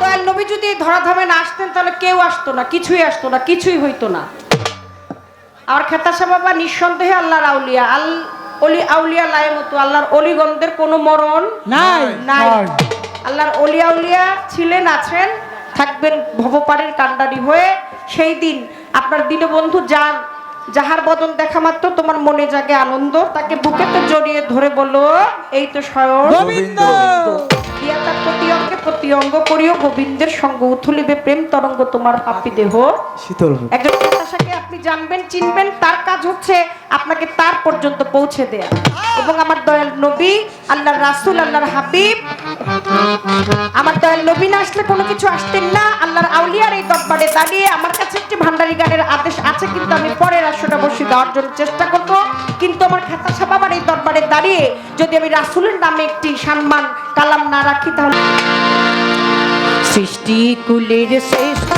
দয়াল নবী যদি এই ধরাধামে না আসতেন তাহলে কেউ আসতো না কিছুই আসতো না কিছুই হইতো না। আর খেতাসা বাবা নিঃসন্দেহে আল্লাহর আউলিয়া আল অলি আউলিয়া লাই মতো আল্লাহর অলিগন্ধের কোনো মরণ নাই নাই। নাই। আল্লাহর অলি আউলিয়া ছিলেন আছেন থাকবেন ভবপাড়ের কান্ডারি হয়ে। সেই দিন আপনার দীনবন্ধু যার যাহার বদন দেখা মাত্র তোমার মনে জাগে আনন্দ তাকে বুকেতে জড়িয়ে ধরে বলো এই তো স্বয়ং গোবিন্দ। দিয়া তার প্রতি অঙ্গে প্রতি অঙ্গ করিও গোবিন্দের সঙ্গ উথলিবে প্রেম তরঙ্গ তোমার পাপি দেহ। শীতল একজন প্রত্যাশাকে আপনি জানবেন চিনবেন তার কাজ হচ্ছে আপনাকে তার পর্যন্ত পৌঁছে দেয়া। এবং আমার দয়াল নবী আল্লাহর রাসূল আল্লাহর হাবিব আমার দয়াল নবী না আসলে কোনো কিছু আসতেন না। আল্লাহর আউলিয়ার এই দরবারে দাঁড়িয়ে আমার কাছে একটি ভান্ডারি গানের আদেশ আছে কিন্তু আমি পরের আসরটা বসে দেওয়ার জন্য চেষ্টা করব। কিন্তু আমার খাতা সাবাবার এই দরবারে দাঁড়িয়ে যদি আমি রাসুলের নামে একটি সম্মান কালাম না রাখি তাহলে সৃষ্টি কুলের শ্রেষ্ঠ